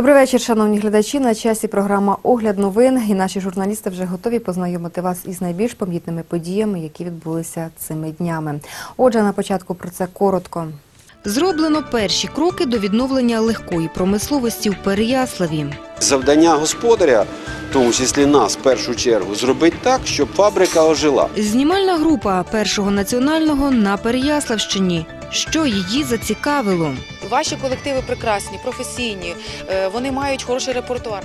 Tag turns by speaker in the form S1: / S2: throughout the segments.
S1: Добрий вечір, шановні глядачі. На часі програма Огляд новин. І наші журналісти вже готові познайомити вас із найбільш помітними подіями, які відбулися цими днями. Отже, на початку про це коротко. Зроблено перші кроки до відновлення легкої промисловості в Переяславі.
S2: Завдання господаря, в тому числі нас, в першу чергу, зробити так, щоб фабрика ожила.
S1: Знімальна група першого національного на Переяславщині. Що її зацікавило?
S3: Ваші колективи прекрасні, професійні, е, вони мають хороший репертуар.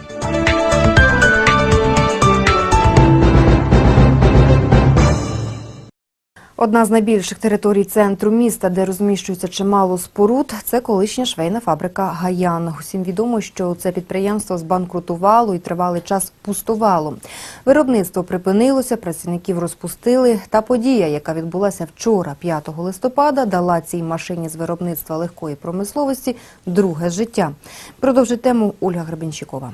S1: Одна з найбільших територій центру міста, де розміщується чимало споруд, це колишня швейна фабрика Гаян. Усім відомо, що це підприємство збанкрутувало і тривалий час пустувало. Виробництво припинилося, працівників розпустили. Та подія, яка відбулася вчора, 5 листопада, дала цій машині з виробництва легкої промисловості друге життя. Продовжить тему Ольга Гребенщикова.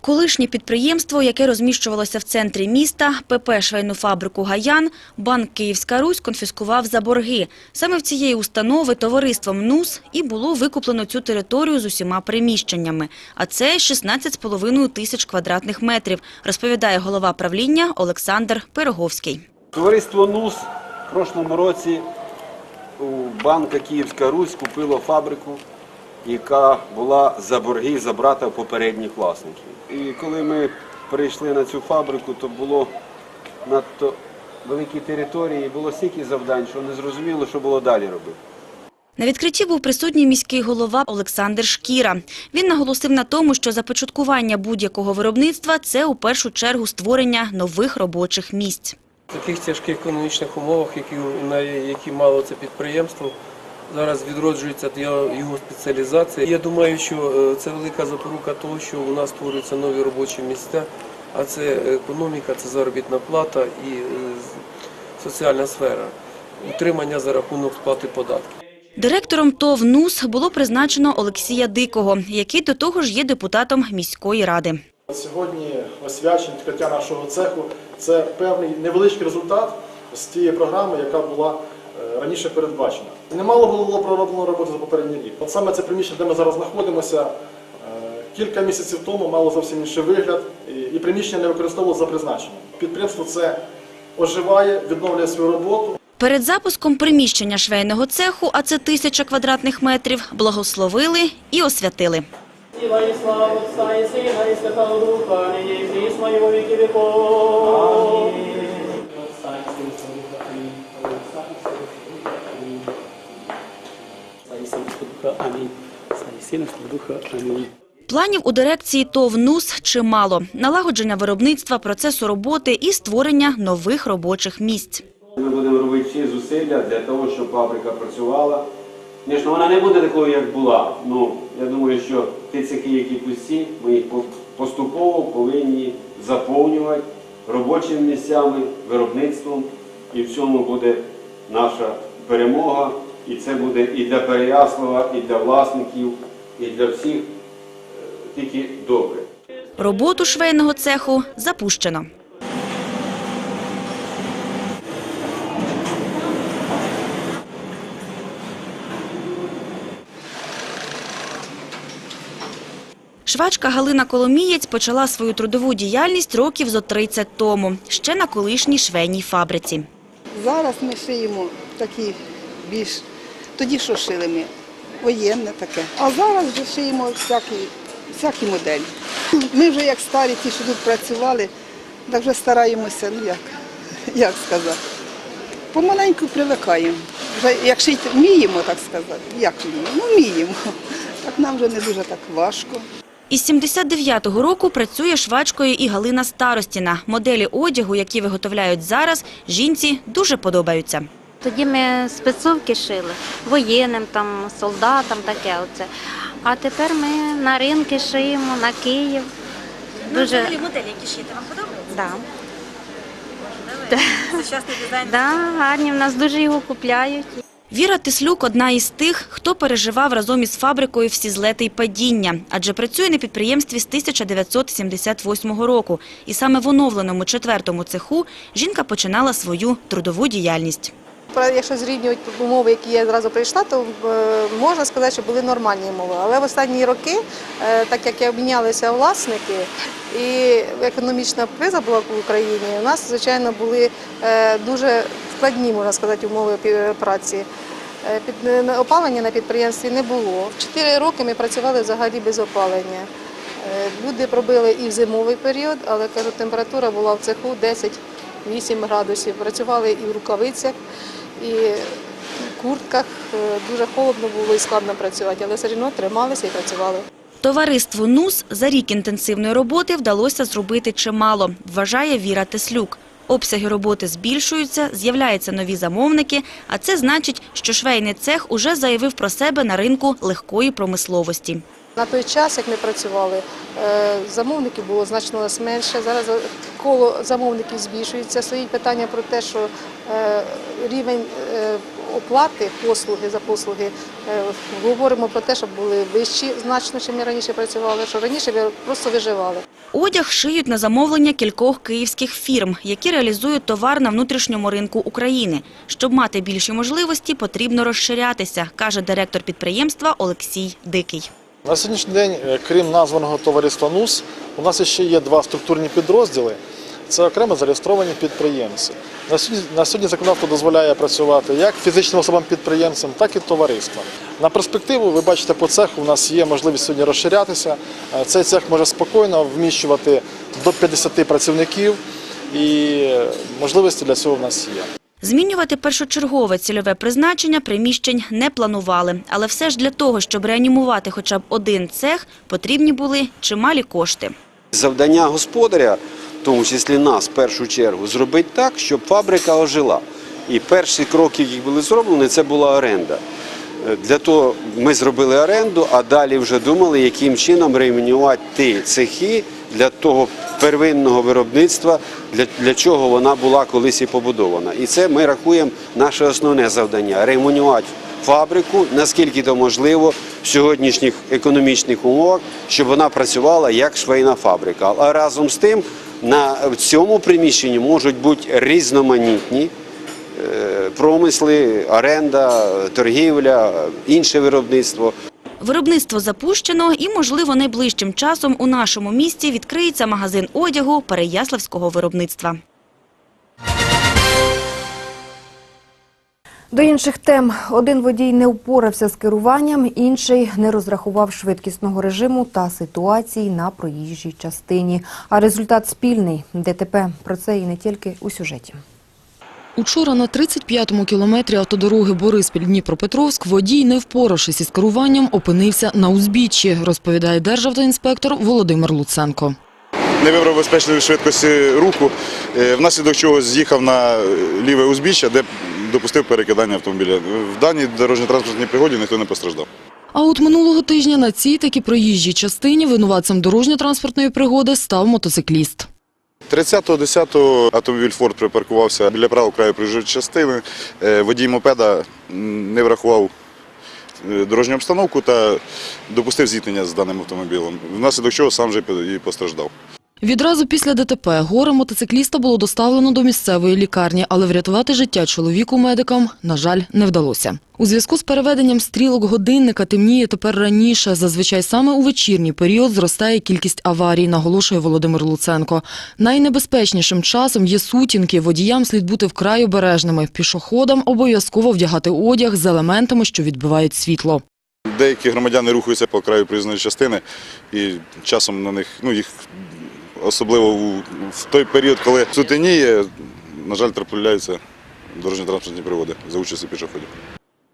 S4: Колишнє підприємство, яке розміщувалося в центрі міста, ПП «Швейну фабрику «Гаян», банк «Київська Русь» конфіскував за борги. Саме в цієї установи товариством НУС і було викуплено цю територію з усіма приміщеннями. А це 16,5 тисяч квадратних метрів, розповідає голова правління Олександр Пироговський.
S2: Товариство НУС в прошлому році у банка Київська Русь купило фабрику, яка була за борги за брата попередніх власників. І коли ми прийшли на цю фабрику, то було надто великі території, було стільки завдань, що не зрозуміло, що було далі робити.
S4: На відкритті був присутній міський голова Олександр Шкіра. Він наголосив на тому, що започаткування будь-якого виробництва – це у першу чергу створення нових робочих місць.
S5: В таких тяжких економічних умовах, які, на які мало це підприємство, зараз відроджується його його спеціалізація. Я думаю, що е, це велика запорука того, що у нас створюються нові робочі місця, а це економіка, це заробітна плата і е, соціальна сфера, утримання за рахунок сплати податків.
S4: Директором ТОВ НУС було призначено Олексія Дикого, який до того ж є депутатом міської ради.
S6: Сьогодні освячення відкриття нашого цеху це певний невеличкий результат з тієї програми, яка була раніше передбачена. Немало було пророблено роботи за попередній рік. От саме це приміщення, де ми зараз знаходимося, е, кілька місяців тому мало зовсім інший вигляд, і- приміщення не використовувалося за призначенням. Підприємство це оживає, відновлює свою роботу.
S4: Перед запуском приміщення швейного цеху, а це тисяча квадратних метрів, благословили і освятили.
S7: Сила і слава Отця і Сина і Святого Духа, нині і прісно і віки віков. Отця і Сина і Святого Духа. Амінь. Отця і Сина і Святого Духа. Амінь. Отця і Сина і Святого Духа. Амінь. Сина Духа. Амінь.
S4: Планів у дирекції ТОВ НУС чимало. Налагодження виробництва, процесу роботи і створення нових робочих місць.
S2: Ми будемо робити всі зусилля для того, щоб фабрика працювала. Звісно, вона не буде такою, як була. Ну, я думаю, що ті цехи, які пусті, ми їх поступово повинні заповнювати робочими місцями, виробництвом. І в цьому буде наша перемога. І це буде і для Переяслава, і для власників, і для всіх е, тільки добре.
S4: Роботу швейного цеху запущено. Швачка Галина Коломієць почала свою трудову діяльність років зо 30 тому, ще на колишній швейній фабриці.
S8: Зараз ми шиємо такі більш. Тоді що шили ми? Воєнне таке. А зараз вже шиємо всякі, всякі моделі. Ми вже як старі, ті, що тут працювали, так вже стараємося, ну як, як сказати. Помаленьку привикаємо. Вже як шити вміємо, так сказати. Як вміємо? Ну вміємо. Так нам вже не дуже так важко.
S4: Із 79-го року працює швачкою і Галина Старостіна. Моделі одягу, які виготовляють зараз, жінці дуже подобаються.
S9: Тоді ми спецовки шили воєнним, там, солдатам, таке оце. А тепер ми на ринки шиємо, на Київ. Дуже...
S4: моделі, які шити, вам подобаються?
S9: Да.
S4: Сучасний дизайн.
S9: Да, гарні, в нас дуже його купляють.
S4: Віра Тислюк – одна із тих, хто переживав разом із фабрикою всі злети й падіння, адже працює на підприємстві з 1978 року. І саме в оновленому четвертому цеху жінка починала свою трудову діяльність.
S10: Якщо зрівнювати умови, які я зразу прийшла, то е, можна сказати, що були нормальні умови. Але в останні роки, е, так як обмінялися власники, і економічна криза була в Україні, у нас, звичайно, були е, дуже складні, можна сказати, умови праці. Опалення на підприємстві не було. Чотири роки ми працювали взагалі без опалення. Люди пробили і в зимовий період, але кажу, температура була в цеху 10-8 градусів. Працювали і в рукавицях, і в куртках. Е, Дуже холодно було і складно працювати, але все одно трималися і працювали.
S4: Товариству НУС за рік інтенсивної роботи вдалося зробити чимало, вважає Віра Теслюк. Обсяги роботи збільшуються, з'являються нові замовники, а це значить, що швейний цех уже заявив про себе на ринку легкої промисловості.
S10: На той час, як ми працювали, е, замовників було значно менше. Зараз коло замовників збільшується. Стоїть питання про те, що е, рівень е, оплати послуги за послуги говоримо про те, щоб були вищі значно, чим ми раніше працювали. Що раніше ви просто виживали.
S4: Одяг шиють на замовлення кількох київських фірм, які реалізують товар на внутрішньому ринку України. Щоб мати більші можливості, потрібно розширятися, каже директор підприємства Олексій Дикий.
S6: На сьогоднішній день, е, крім названого товариства НУС, у нас ще є два структурні підрозділи. Це окремо зареєстровані підприємці. На сьогодні, на сьогодні законодавство дозволяє працювати як фізичним особам-підприємцям, так і товариствам. На перспективу, ви бачите, по цеху у нас є можливість сьогодні розширятися. Е, Цей цех може спокійно вміщувати до 50 працівників, і е, можливості для цього в нас є.
S4: Змінювати першочергове цільове призначення приміщень не планували. Але все ж для того, щоб реанімувати хоча б один цех, потрібні були чималі кошти.
S2: Завдання господаря, в тому числі нас, в першу чергу, зробити так, щоб фабрика ожила. І перші кроки, які були зроблені, це була оренда. Для того ми зробили оренду, а далі вже думали, яким чином реанімувати ті цехи для того первинного виробництва, для, чого вона була колись і побудована. І це ми рахуємо наше основне завдання реанімувати фабрику, наскільки то можливо в сьогоднішніх економічних умовах, щоб вона працювала як швейна фабрика. А разом з тим на в цьому приміщенні можуть бути різноманітні е, промисли, оренда, торгівля, інше виробництво.
S4: Виробництво запущено і, можливо, найближчим часом у нашому місті відкриється магазин одягу Переяславського виробництва.
S1: До інших тем. Один водій не впорався з керуванням, інший не розрахував швидкісного режиму та ситуації на проїжджій частині. А результат спільний – ДТП. Про це і не тільки у сюжеті.
S11: Учора на 35-му кілометрі автодороги Бориспіль-Дніпропетровськ водій, не впоравшись із керуванням, опинився на узбіччі, розповідає державтоінспектор Володимир Луценко.
S12: не вибрав безпечної швидкості руху, е, внаслідок чого з'їхав на е, ліве узбіччя, де допустив перекидання автомобіля. В даній дорожньо-транспортній пригоді ніхто не постраждав.
S11: А от минулого тижня на цій таки проїжджій частині винуватцем дорожньо-транспортної пригоди став мотоцикліст.
S12: 30.10 автомобіль Форд припаркувався біля правого краю проїжджої частини. Е, Водій мопеда не врахував е, дорожню обстановку та допустив зіткнення з даним автомобілем, внаслідок чого сам же і постраждав.
S11: Відразу після ДТП горе мотоцикліста було доставлено до місцевої лікарні, але врятувати життя чоловіку медикам, на жаль, не вдалося. У зв'язку з переведенням стрілок годинника темніє тепер раніше. Зазвичай саме у вечірній період зростає кількість аварій, наголошує Володимир Луценко. Найнебезпечнішим часом є сутінки. Водіям слід бути вкрай обережними. Пішоходам обов'язково вдягати одяг з елементами, що відбивають світло.
S12: Деякі громадяни рухаються по краю проїзної частини і часом на них, ну їх особливо в той період, коли сутеніє, на жаль, трапляються дорожньо-транспортні пригоди за участі пішоходів.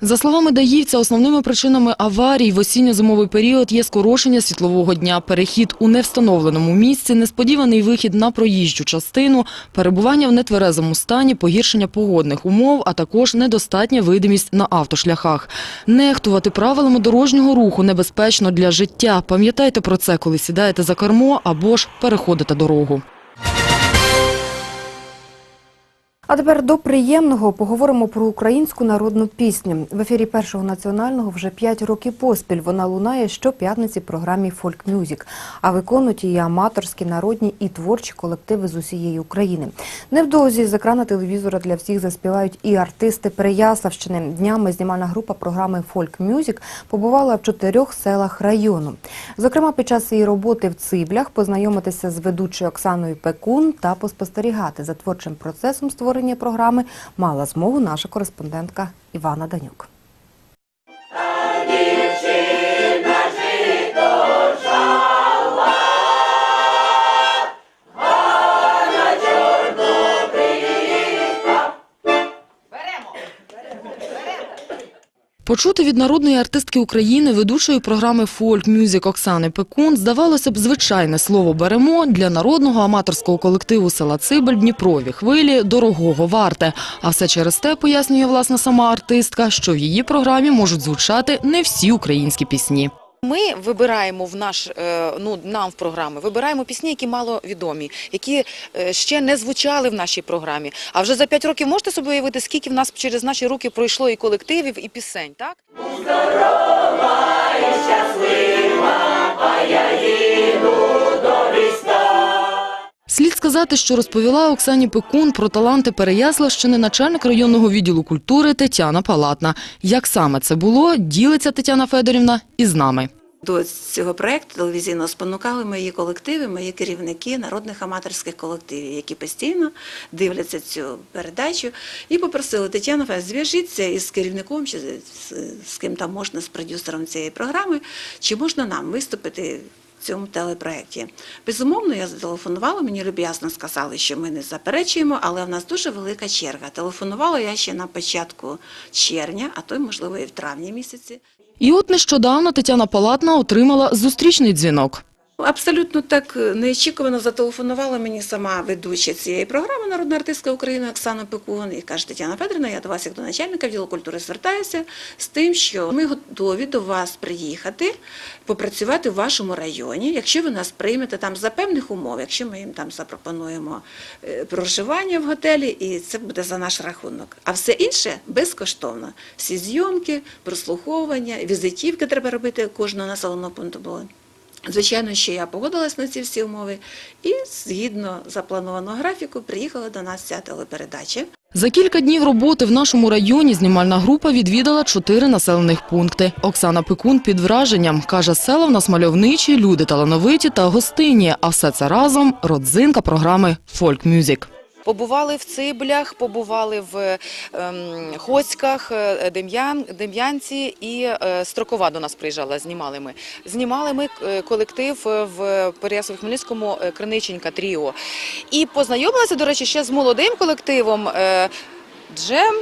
S11: За словами даївця, основними причинами аварій в осінньо-зимовий період є скорочення світлового дня, перехід у невстановленому місці, несподіваний вихід на проїжджу частину, перебування в нетверезому стані, погіршення погодних умов, а також недостатня видимість на автошляхах. Нехтувати правилами дорожнього руху небезпечно для життя. Пам'ятайте про це, коли сідаєте за кермо або ж переходите дорогу.
S1: А тепер до приємного поговоримо про українську народну пісню. В ефірі першого національного вже 5 років поспіль. Вона лунає щоп'ятниці в програмі Фольк Мюзік. А виконують її аматорські, народні і творчі колективи з усієї України. Невдовзі з екрана телевізора для всіх заспівають і артисти Переяславщини. Днями знімальна група програми Фольк Мюзік побувала в чотирьох селах району. Зокрема, під час її роботи в Циблях познайомитися з ведучою Оксаною Пекун та поспостерігати за творчим процесом створення програми мала змогу наша кореспондентка Івана Данюк.
S11: Почути від народної артистки України, ведучої програми «Фольк Мюзик» Оксани Пекун, здавалося б, звичайне слово «беремо» для народного аматорського колективу села Цибель Дніпрові хвилі дорогого варте. А все через те, пояснює власне сама артистка, що в її програмі можуть звучати не всі українські пісні.
S3: Ми вибираємо в наш е, ну нам в програми, вибираємо пісні, які мало відомі, які е, ще не звучали в нашій програмі. А вже за п'ять років можете собі уявити, скільки в нас через наші руки пройшло і колективів, і пісень, так?
S11: Слід сказати, що розповіла Оксані Пекун про таланти Переяславщини начальник районного відділу культури Тетяна Палатна. Як саме це було, ділиться Тетяна Федорівна із нами.
S13: До цього проекту телевізійного спонукали мої колективи, мої керівники народних аматорських колективів, які постійно дивляться цю передачу, і попросили Тетяна Федорівна, зв'яжіться із керівником чи з, з ким там можна, з продюсером цієї програми, чи можна нам виступити цьому телепроекті. Безумовно, я зателефонувала, мені люб'язно сказали, що ми не заперечуємо, але в нас дуже велика черга. Телефонувала я ще на початку червня, а то й, можливо, і в травні місяці.
S11: І от нещодавно Тетяна Палатна отримала зустрічний дзвінок.
S13: Абсолютно так е, неочікувано зателефонувала мені сама ведуча цієї програми Народна артистка України Оксана Пекун і каже, Тетяна Федорівна, я до вас як до начальника відділу культури звертаюся з тим, що ми готові до вас приїхати, попрацювати в вашому районі, якщо ви нас приймете там за певних умов, якщо ми їм там запропонуємо е, проживання в готелі, і це буде за наш рахунок. А все інше безкоштовно. Всі зйомки, прослуховування, візитівки треба робити кожного населеного пункту. Звичайно, що я погодилась на ці всі умови і згідно запланованого графіку приїхала до нас ця телепередача.
S11: За кілька днів роботи в нашому районі знімальна група відвідала чотири населених пункти. Оксана Пекун під враженням. Каже, села в нас мальовничі, люди талановиті та гостинні. А все це разом – родзинка програми «Фольк Мюзик».
S3: Побували в Циблях, побували в ем, Хоцьках, е, Дем'ян, Дем'янці і е, Строкова до нас приїжджала, знімали ми. Знімали ми е, колектив в Переяславі-Хмельницькому е, Криниченька Тріо. І познайомилася, до речі, ще з молодим колективом Джем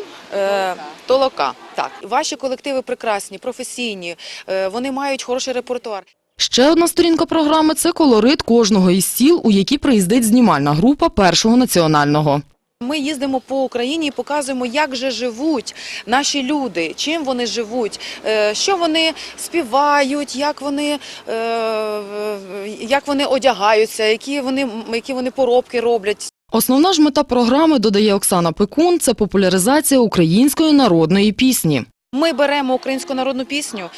S3: Толока. Так, ваші колективи прекрасні, професійні, вони мають хороший репертуар.
S11: Ще одна сторінка програми – це колорит кожного із сіл, у які приїздить знімальна група Першого національного.
S3: Ми їздимо по Україні і показуємо, як же живуть наші люди, чим вони живуть, е, що вони співають, як вони, е, як вони одягаються, які вони, які вони поробки роблять.
S11: Основна ж мета програми, додає Оксана Пекун, це популяризація української народної пісні.
S3: Ми беремо українську народну пісню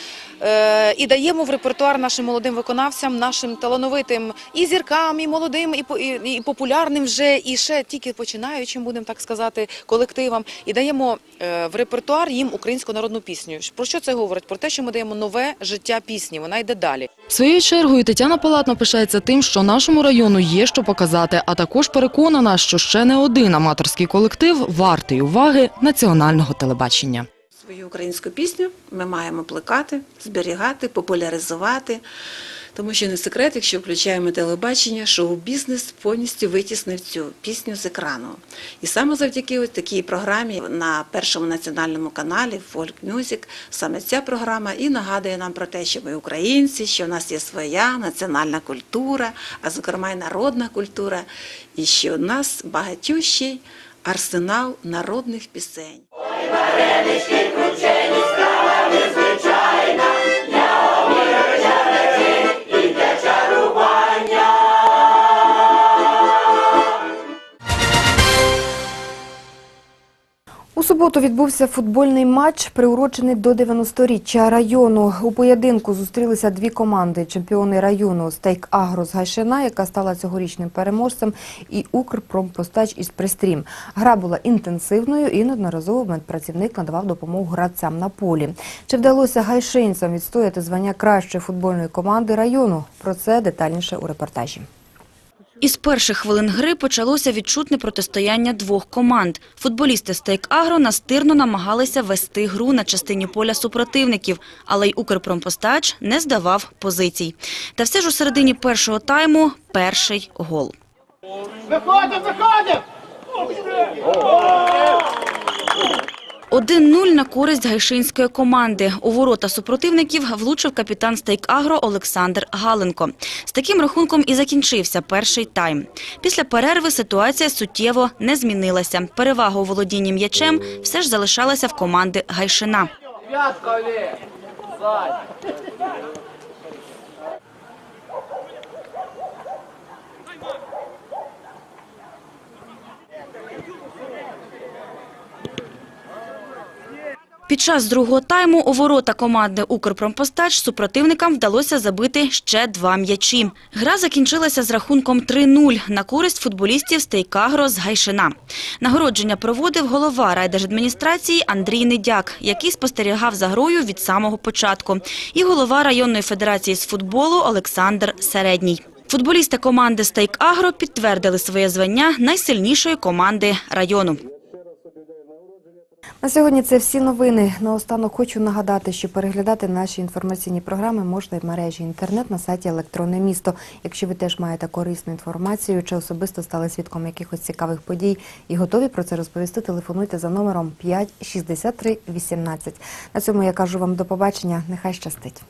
S3: е, і даємо в репертуар нашим молодим виконавцям, нашим талановитим і зіркам, і молодим, і, по- і, і популярним вже, і ще тільки починаючим, будемо так сказати, колективам. І даємо е, в репертуар їм українську народну пісню. Про що це говорить? Про те, що ми даємо нове життя пісні. Вона йде далі.
S11: Своєю чергою Тетяна Палатна пишається тим, що нашому району є що показати, а також переконана, що ще не один аматорський колектив вартий уваги національного телебачення.
S13: Свою українську пісню ми маємо плекати, зберігати, популяризувати. Тому що не секрет, якщо включаємо телебачення, шоу-бізнес повністю витіснив цю пісню з екрану. І саме завдяки ось такій програмі на першому національному каналі Folk Music саме ця програма і нагадує нам про те, що ми українці, що в нас є своя національна культура, а зокрема й народна культура, і що у нас багатющий арсенал народних пісень варенички кручені.
S1: Суботу відбувся футбольний матч, приурочений до 90-річчя району. У поєдинку зустрілися дві команди: чемпіони району Стейк Агро з Гайшина, яка стала цьогорічним переможцем, і Укрпромпостач із Пристрім. Гра була інтенсивною і неодноразово медпрацівник надавав допомогу гравцям на полі. Чи вдалося гайшинцям відстояти звання кращої футбольної команди району? Про це детальніше у репортажі.
S4: Із перших хвилин гри почалося відчутне протистояння двох команд. Футболісти Стейк Агро настирно намагалися вести гру на частині поля супротивників, але й Укрпромпостач не здавав позицій. Та все ж у середині першого тайму – перший гол.
S7: Виходимо, виходимо!
S4: 1-0 на користь гайшинської команди. У ворота супротивників влучив капітан Стейк Агро Олександр Галенко. З таким рахунком і закінчився перший тайм. Після перерви ситуація суттєво не змінилася. Перевага у володінні м'ячем все ж залишалася в команди Гайшина. Під час другого тайму у ворота команди «Укрпромпостач» супротивникам вдалося забити ще два м'ячі. Гра закінчилася з рахунком 3-0 на користь футболістів Стейкагро з Гайшина. Нагородження проводив голова райдержадміністрації Андрій Недяк, який спостерігав за грою від самого початку, і голова районної федерації з футболу Олександр Середній. Футболісти команди Стейк-Агро підтвердили своє звання найсильнішої команди району.
S1: На сьогодні це всі новини. Наостанок хочу нагадати, що переглядати наші інформаційні програми можна і в мережі інтернет на сайті Електронне місто. Якщо ви теж маєте корисну інформацію чи особисто стали свідком якихось цікавих подій і готові про це розповісти, телефонуйте за номером 5 63 18. На цьому я кажу вам до побачення. Нехай щастить.